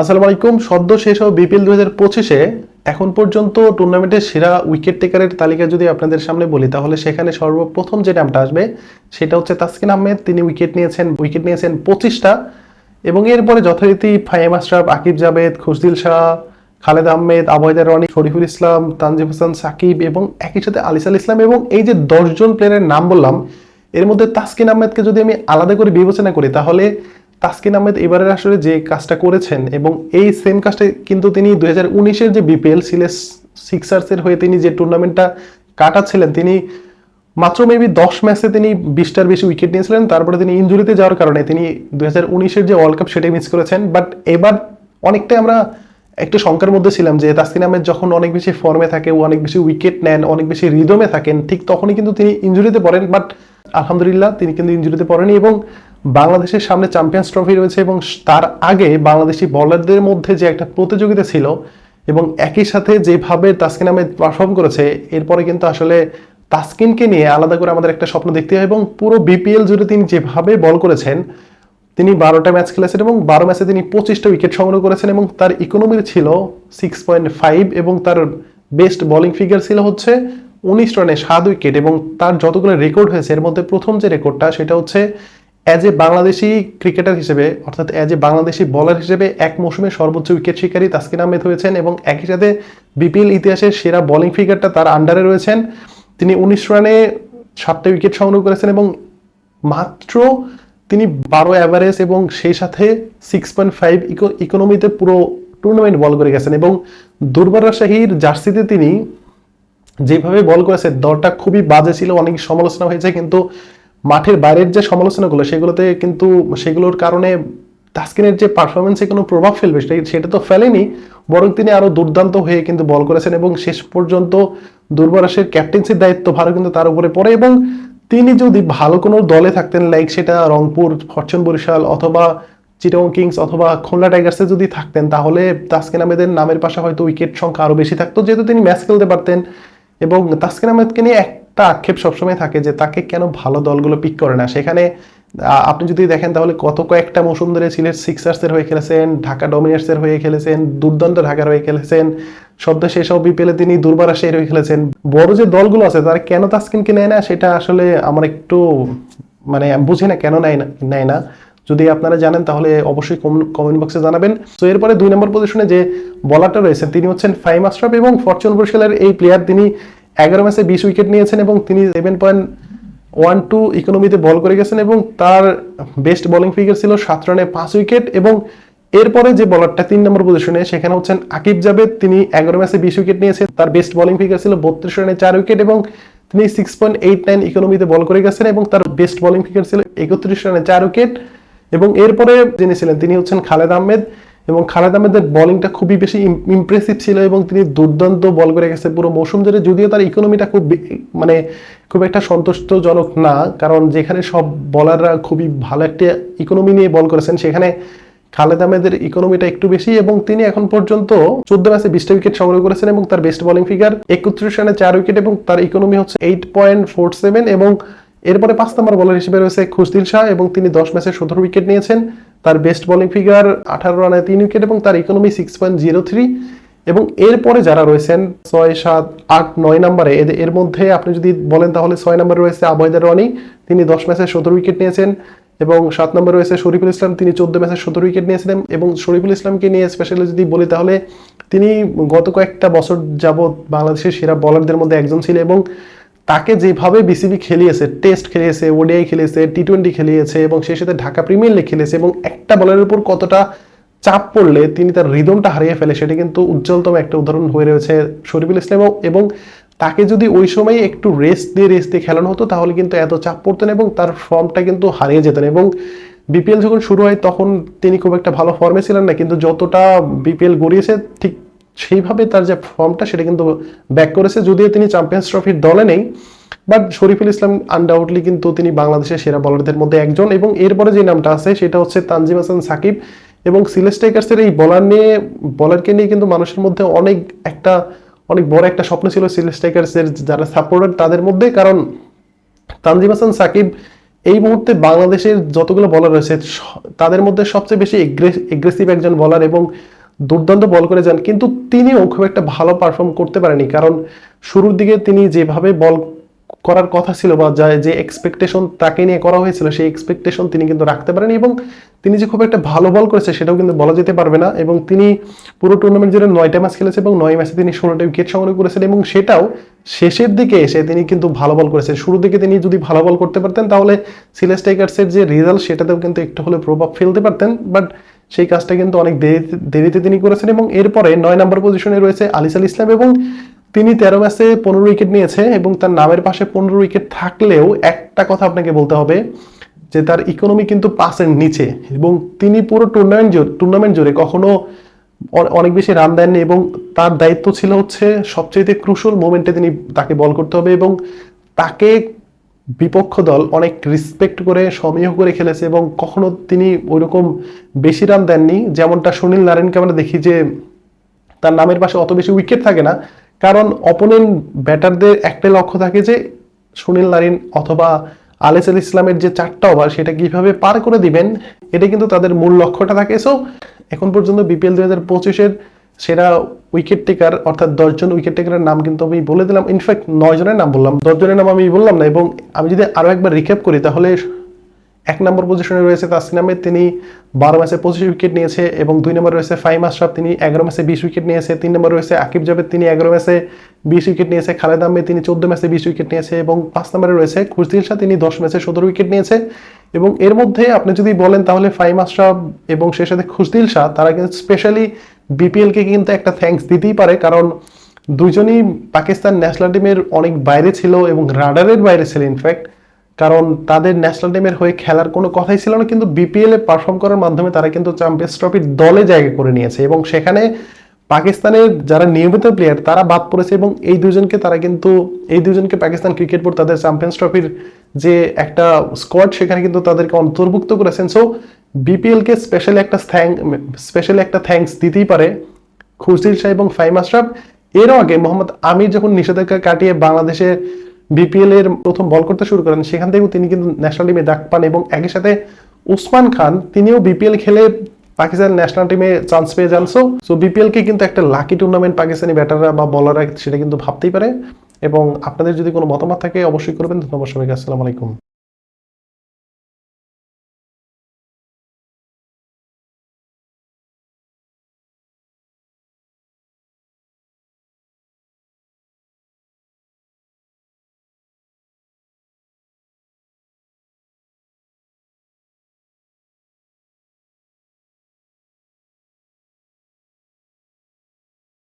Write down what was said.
আসসালামু আলাইকুম। সদ্য শেষ হওয়া বিপিএল দু হাজার পঁচিশে। এখন পর্যন্ত টুর্নামেন্টের সেরা উইকেট টেকারের তালিকা যদি আপনাদের সামনে বলি, তাহলে সেখানে সর্বপ্রথম যে নামটা আসবে, সেটা হচ্ছে তাসকিন আহমেদ। তিনি উইকেট নিয়েছেন উইকেট নিয়েছেন পঁচিশটা। এবং এরপরে যথারীতি ফাহিম আশরাফ, আকিব জাভেদ, খুশদিল শাহ, খালেদ আহমেদ আবয়দার রনি, শরীফুল ইসলাম, তানজিম হাসান, সাকিব এবং একই সাথে আলিসাল ইসলাম এবং এই যে দশজন প্লেয়ারের নাম বললাম, এর মধ্যে তাসকিন আহমেদকে যদি আমি আলাদা করে বিবেচনা করি, তাহলে তাসকিন আহমেদ এবারের আসলে যে কাজটা করেছেন এবং এই সেম কাজটা কিন্তু তিনি দুই হাজার উনিশের যে বিপিএল সিলেস সিক্সার্সের হয়ে তিনি যে টুর্নামেন্টটা কাটাচ্ছিলেন, তিনি মাত্র মেবি দশ ম্যাচে তিনি বিশটার বেশি উইকেট নিয়েছিলেন, তারপরে তিনি ইঞ্জুরিতে যাওয়ার কারণে তিনি দুই হাজার উনিশের যে ওয়ার্ল্ড কাপ সেটাই মিস করেছেন। বাট এবার অনেকটাই আমরা একটু শঙ্কার মধ্যে ছিলাম যে তাসকিন আহমেদ যখন অনেক বেশি ফর্মে থাকে ও অনেক বেশি উইকেট নেন, অনেক বেশি রিদমে থাকেন, ঠিক তখনই কিন্তু তিনি ইঞ্জুরিতে পড়েন। বাট আলহামদুলিল্লাহ তিনি কিন্তু ইঞ্জুরিতে পড়েনি এবং বাংলাদেশের সামনে চ্যাম্পিয়ন্স ট্রফি রয়েছে এবং তার আগে বাংলাদেশি বলারদের মধ্যে যে একটা প্রতিযোগিতা ছিল এবং একই সাথে যেভাবে তাসকিন আহমেদ পারফর্ম করেছে, এরপরে কিন্তু আসলে তাসকিনকে নিয়ে আলাদা করে আমাদের একটা স্বপ্ন দেখতে হয় এবং পুরো বিপিএল জুড়ে তিনি যেভাবে বল করেছেন, তিনি বারোটা ম্যাচ খেলেছেন এবং বারো ম্যাচে তিনি পঁচিশটা উইকেট সংগ্রহ করেছেন এবং তার ইকোনমি ছিল সিক্স পয়েন্ট ফাইভ এবং তার বেস্ট বোলিং ফিগার ছিল হচ্ছে উনিশ রানে সাত উইকেট এবং তার যতগুলো রেকর্ড হয়েছে, এর মধ্যে প্রথম যে রেকর্ডটা সেটা হচ্ছে অ্যাজ এ বাংলাদেশি ক্রিকেটার হিসেবে, অর্থাৎ অ্যাজ এ বাংলাদেশি বলার হিসেবে এক মৌসুমে সর্বোচ্চ উইকেট শিকারী তাসকিন আহমেদ হয়েছেন এবং একই সাথে বিপিএল ইতিহাসের সেরা বোলিং ফিগারটা তার আন্ডারে রয়েছেন। তিনি উনিশ রানে সাতটা উইকেট সংগ্রহ করেছেন এবং মাত্র তিনি বারো অ্যাভারেজ এবং সেই সাথে সিক্স পয়েন্ট ফাইভ ইকোনমিতে পুরো টুর্নামেন্ট বল করে গেছেন এবং দুর্বার রাজশাহীর জার্সিতে তিনি যেভাবে বল করেছে, দলটা খুবই বাজে ছিল, অনেক সমালোচনা হয়েছে, কিন্তু মাঠের বাইরের যে সমালোচনাগুলো, সেগুলোতে কিন্তু, সেগুলোর কারণে তাস্কিনের যে পারফরমেন্সে কোনো প্রভাব ফেলবে সেটা- তো ফেলেনি, বরং তিনি আরও দুর্দান্ত হয়ে কিন্তু বল করেছেন এবং শেষ পর্যন্ত দুর্বারাসের ক্যাপ্টেন্সির দায়িত্ব ভারও কিন্তু তার উপরে পড়ে এবং তিনি যদি ভালো কোনো দলে থাকতেন লাইক সেটা রংপুর, ফরচুন বরিশাল অথবা চিটং কিংস অথবা খুলনা টাইগার্সে যদি থাকতেন, তাহলে তাসকিন আহমেদের নামের পাশে হয়তো উইকেট সংখ্যা আরও বেশি থাকতো, যেহেতু তিনি ম্যাচ খেলতে পারতেন এবং তাসকিন আহমেদকে নিয়ে একটা আক্ষেপ সবসময় থাকে যে তাকে কেন ভালো দলগুলো পিক করে না? সেখানে আপনি যদি দেখেন তাহলে কত কয়েকটা মৌসুম ধরে সিলেট সিক্সার্সের হয়ে খেলেছেন, ঢাকা ডমিনার্সের হয়ে খেলেছেন, দুর্দান্ত ঢাকার হয়ে খেলেছেন সদ্য শেষ অবধি পেলে তিনি দুর্বার দুর্বারাসের হয়ে খেলেছেন। বড় যে দলগুলো আছে, তারা কেন তাসকিনকে নেয় না? সেটা আসলে আমার একটু মানে বুঝি না কেন নেয় না নেয় না। যদি আপনারা জানেন তাহলে অবশ্যই কমেন্ট বক্সে জানাবেন। তো এরপরে দুই নম্বর পজিশনে যে বলারটা রয়েছেন, তিনি হচ্ছেন ফাইম আশরাফ এবং ফরচুন বরিশালের এই প্লেয়ার তিনি এগারো ম্যাচে বিশ উইকেট নিয়েছেন এবং তিনি সেভেন পয়েন্ট ওয়ান টু ইকোনমিতে বল করে গেছেন এবং তার বেস্ট বোলিং ফিগার ছিল সাত রানে পাঁচ উইকেট এবং এরপরে যে বলারটা তিন নম্বর পজিশনে সেখানে হচ্ছেন আকিব জাবেদ তিনি এগারো ম্যাচে বিশ উইকেট নিয়েছেন, তার বেস্ট বোলিং ফিগার ছিল বত্রিশ রানে চার উইকেট এবং তিনি সিক্স পয়েন্ট এইট নাইন ইকোনমিতে বল করে গেছেন এবং তার বেস্ট বোলিং ফিগার ছিল একত্রিশ রানে চার উইকেট এবং এরপরে যিনি ছিলেন, তিনি হচ্ছেন খালেদ আহমেদ। এবং খালেদ আহমেদের বোলিংটা খুবই বেশি ইমপ্রেসিভ ছিল এবং তিনি দুর্দান্ত বল করে গেছে পুরো মৌসুম ধরে। যদিও তার ইকোনমিটা খুব মানে খুব একটা সন্তুষ্টজনক না, কারণ যেখানে সব বলাররা খুবই ভালো একটা ইকোনমি নিয়ে বল করেছেন, সেখানে খালেদ আহমেদের ইকোনমিটা একটু বেশি এবং তিনি এখন পর্যন্ত চোদ্দ ম্যাচে বিশটা উইকেট সংগ্রহ করেছেন এবং তার বেস্ট বলিং ফিগার একত্রিশ রানে চার উইকেট এবং তার ইকোনমি হচ্ছে এইট পয়েন্ট ফোর সেভেন এবং এরপরে পাঁচ নম্বর বলার হিসেবে রয়েছে খুশদিল শাহ এবং তিনি দশ ম্যাচে সতেরো উইকেট নিয়েছেন। তার বেস্ট বোলিং ফিগার আঠারো রানে তিন উইকেট এবং তার economy six point zero three এবং এরপরে যারা রয়েছেন, ছয়, সাত, আট, নয় নম্বরে এদের- এর মধ্যে আপনি যদি বলেন তাহলে ছয় নম্বরে রয়েছে আবয়দার রনি, তিনি দশ ম্যাচে সতেরো উইকেট নিয়েছেন এবং সাত নম্বরে রয়েছে শরীফুল ইসলাম, তিনি চোদ্দ ম্যাচে সতেরো উইকেট নিয়েছিলেন এবং শরীফুল ইসলামকে নিয়ে স্পেশালি যদি বলি তাহলে তিনি গত কয়েকটা বছর যাবৎ বাংলাদেশের সেরা বলারদের মধ্যে একজন ছিল এবং তাকে যেভাবে বিসিবি খেলিয়েছে টেস্ট খেলিয়েছে ওডিআই খেলিয়েছে টি টোয়েন্টি খেলিয়েছে এবং সেই সাথে ঢাকা প্রিমিয়ার লিগ খেলিয়েছে এবং একটা বলের উপর কতটা চাপ পড়লে তিনি তার রিদমটা হারিয়ে ফেলে সেটা কিন্তু উজ্জ্বলতম একটা উদাহরণ হয়ে রয়েছে শরীফুল ইসলাম এবং- তাকে যদি ওই সময় একটু রেস্ট দিয়ে রেস্ট দিয়ে খেলানো হতো তাহলে কিন্তু এত চাপ পড়তেন এবং তার ফর্মটা কিন্তু হারিয়ে যেতেন এবং বিপিএল যখন শুরু হয় তখন তিনি খুব একটা ভালো ফর্মে ছিলেন না, কিন্তু যতটা বিপিএল গড়িয়েছে ঠিক সেইভাবে তার যে ফর্মটা সেটা কিন্তু ব্যাক করেছে, যদিও তিনি চ্যাম্পিয়ন্স ট্রফির দলে নেই বাট শরীফুল ইসলাম আনডাউটলি কিন্তু তিনি বাংলাদেশের সেরা বলারদের মধ্যে একজন এবং এরপরে যে নামটা আছে সেটা হচ্ছে তানজিম হাসান সাকিব এবং সিলেস টাইগার্সের এই বলার নিয়ে বলারকে নিয়ে কিন্তু মানুষের মধ্যে অনেক একটা, অনেক বড় একটা স্বপ্ন ছিল সিলেস টাইগার্সের যারা সাপোর্টার তাদের মধ্যে, কারণ তানজিম হাসান সাকিব এই মুহূর্তে বাংলাদেশের যতগুলো বলার রয়েছে তাদের মধ্যে সবচেয়ে বেশি এগ্রেসিভ একজন বলার এবং দুর্দান্ত বল করে যান, কিন্তু তিনিও খুব একটা ভালো পারফর্ম করতে পারেনি। কারণ শুরুর দিকে তিনি যেভাবে বল করার কথা ছিল বা যা- যে এক্সপেকটেশন তাকে নিয়ে করা হয়েছিল, সেই এক্সপেকটেশন তিনি কিন্তু রাখতে পারেনি এবং তিনি যে খুব একটা ভালো বল করেছে সেটাও কিন্তু বলা যেতে পারবে না এবং তিনি পুরো টুর্নামেন্ট জুড়ে নয়টা ম্যাচ খেলেছে এবং নয় ম্যাচে তিনি ষোলোটা উইকেট সংগ্রহ করেছেন এবং সেটাও শেষের দিকে এসে তিনি কিন্তু ভালো বল করেছেন শুরুর দিকে তিনি যদি ভালো বল করতে পারতেন, তাহলে সিলেস টাইগার্সের যে রেজাল্ট সেটাতেও কিন্তু একটু হলে প্রভাব ফেলতে পারতেন বাট সেই কাজটা কিন্তু অনেক দেরিতে তিনি করেছেন এবং এরপরে নয় নম্বর পজিশনে রয়েছে আলিসাল ইসলাম এবং তিনি তেরো ম্যাচে পনেরো উইকেট নিয়েছে এবং তার নামের পাশে পনেরো উইকেট থাকলেও একটা কথা আপনাকে বলতে হবে যে তার ইকোনমি কিন্তু পাঁচের নিচে এবং তিনি পুরো টুর্নামেন্ট টুর্নামেন্ট জুড়ে কখনো অনেক বেশি রান দেননি এবং তার দায়িত্ব ছিল হচ্ছে সবচেয়ে ক্রুশল মোমেন্টে তিনি তাকে বল করতে হবে এবং তাকে বিপক্ষ দল অনেক রেসপেক্ট করে, সমীহ করে খেলেছে এবং কখনো তিনি ওইরকম বেশি রান দেননি। যেমনটা সুনীল নারায়ণকে আমরা দেখি যে তার নামের পাশে অত বেশি উইকেট থাকে না। কারণ অপোনেন্ট ব্যাটারদের একটাই লক্ষ্য থাকে যে সুনীল নারিন অথবা আলেস আল ইসলামের যে চারটা ওভার সেটা কীভাবে পার করে দিবেন, এটা কিন্তু তাদের মূল লক্ষ্যটা থাকে। সো এখন পর্যন্ত বিপিএল দুই হাজার পঁচিশের সেরা উইকেট টেকার অর্থাৎ দশজন উইকেট টেকারের নাম কিন্তু আমি বলে দিলাম। ইনফ্যাক্ট নয় জনের নাম বললাম। দশজনের নাম আমি বললাম না এবং আমি যদি আরও একবার রিক্যাপ করি, তাহলে এক নম্বর পজিশনে রয়েছে তাসকিন আহমেদ। তিনি বারো ম্যাচে পঁচিশ উইকেট নিয়েছে এবং দুই নম্বর রয়েছে ফাইম আশরাফ। তিনি এগারো ম্যাচে বিশ উইকেট নিয়েছে। তিন নম্বর রয়েছে আকিব জাভেদ। তিনি এগারো ম্যাচে বিশ উইকেট নিয়েছে। খালেদ আহমেদ, তিনি চোদ্দ ম্যাচে বিশ উইকেট নিয়েছে এবং পাঁচ নম্বরে রয়েছে খুশদিল শাহ। তিনি দশ ম্যাচে সতেরো উইকেট নিয়েছে। এবং এর মধ্যে আপনি যদি বলেন, তাহলে ফাইম আশরাফ এবং সেই সাথে খুশদিল শাহ, তারা কিন্তু স্পেশালি বিপিএলকে কিন্তু একটা থ্যাঙ্কস দিতেই পারে, কারণ দুজনই পাকিস্তান ন্যাশনাল টিমের অনেক বাইরে ছিল এবং রাডারের বাইরে ছিল ইনফ্যাক্ট কারণ তাদের ন্যাশনাল টিমের হয়ে খেলার কোনো কথাই ছিল না, কিন্তু বিপিএল পারফর্ম করার মাধ্যমে তারা কিন্তু চ্যাম্পিয়ন্স ট্রফির দলে জায়গা করে নিয়েছে এবং সেখানে পাকিস্তানের যারা নিয়মিত প্লেয়ার তারা বাদ পড়েছে এবং এই দুজনকে তারা কিন্তু, এই দুজনকে পাকিস্তান ক্রিকেট বোর্ড তাদের চ্যাম্পিয়ন্স ট্রফির যে একটা স্কোয়াড সেখানে কিন্তু তাদেরকে অন্তর্ভুক্ত করেছেন। সো বিপিএল কে স্পেশালি একটা থ্যাঙ্ক স্পেশালি একটা থ্যাঙ্কস দিতেই পারে খুরশিদ শাহ এবং ফাইম আশরাফ। এরও আগে মোহাম্মদ আমির যখন নিষেধাজ্ঞা কাটিয়ে বাংলাদেশে বিপিএল এর প্রথম বল করতে শুরু করেন, সেখান থেকেও তিনি কিন্তু ন্যাশনাল টিমে ডাক পান এবং একই সাথে উসমান খান, তিনিও বিপিএল খেলে পাকিস্তান ন্যাশনাল টিমে চান্স পেয়ে যান। সো সো বিপিএল কে কিন্তু একটা লাকি টুর্নামেন্ট পাকিস্তানি ব্যাটাররা বা বলাররা সেটা কিন্তু ভাবতেই পারে। এবং আপনাদের যদি কোনো মতামত থাকে অবশ্যই করবেন। ধন্যবাদ সবাইকে। আসসালামু আলাইকুম।